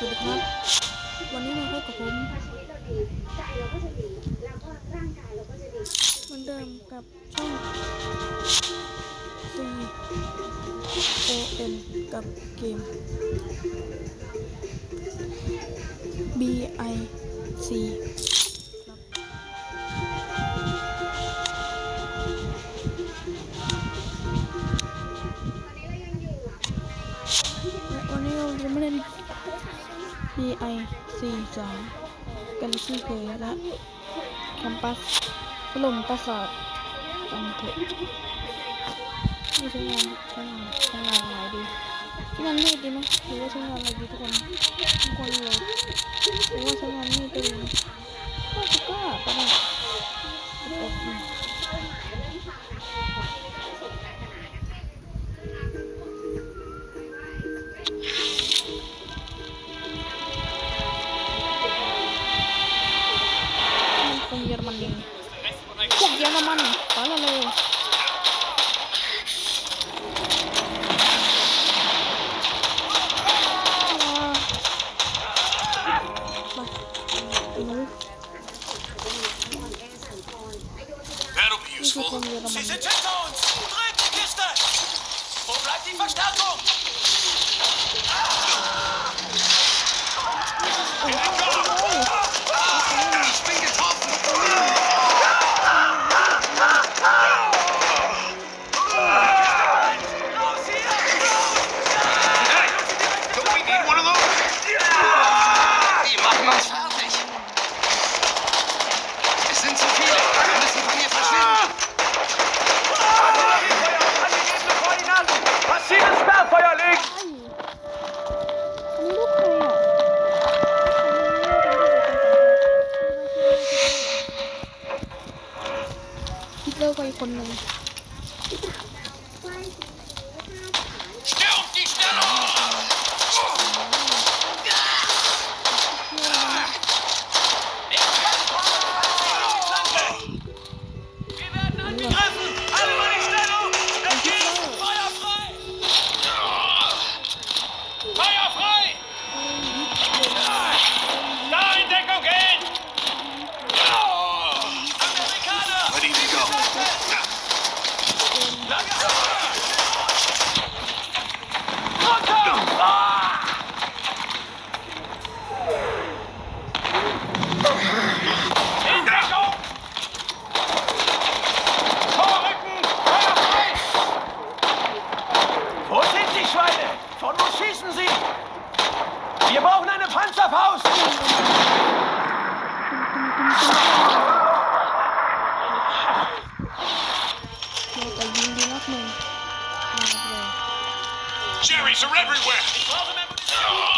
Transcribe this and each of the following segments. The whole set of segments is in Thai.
สวัสดีครับ วันนี้มาพบกับผมเหมือนเดิมกับช่อง C O N กับเกม B I C ครับและวันนี้เราจะมาเล่น B I C 3 Galaxy Play และแคมปัสถล่มปราสาทกันเถอะนี่ใช้งานใช้งานใช้งานอะไรดีใช้งานมีดดีไหมหรือว่าใช้งานอะไรดีทุกคนทุกคนเลยหรือว่าใช้งานมีดก็ดีก็จะกล้าก็ได้เอ็ดนะมันค มันดีพวกเยอรมันไปละเลยมาไปนู้น That'll be นี่คือ useful. คนเยอรมัน Sie sind hinter uns! Dreht die Kiste! Wo bleibt die Verstärkung? Ich คนหนึ่ง Jerry's are everywhere.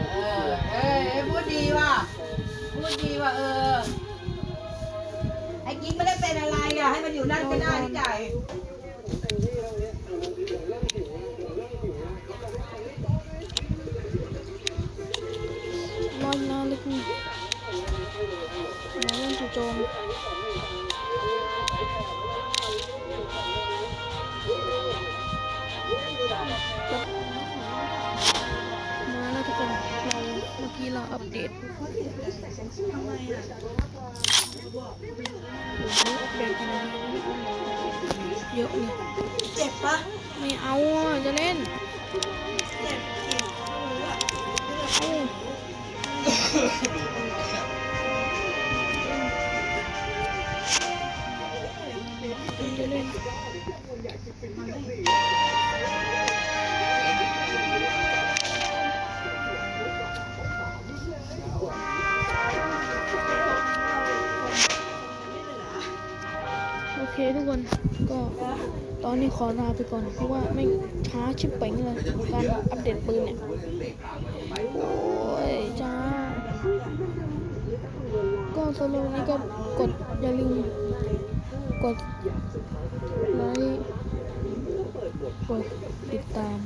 เออพูดดีว่ะพูดดีว่ะเออ ไอ้กิ๊กไม่ได้เป็นอะไรอะ ให้มันอยู่นั่นก็ได้ที่ใจรออยู่นานเลยคุณมาเล่นจู่โจม เยอะเลยเจ็บปะไม่เอาอะจะเล่นเจ็บเจ็บเอา ทุกคนก็ตอนนี้ขอลาไปก่อนเพราะว่าไม่ช้าชิบเป่งเลยการอัปเดตปืนเนี่ย โอ้ยจ้า ก็สำหรับวันนี้ก็กดอย่าลืมกดไลค์กดติดตาม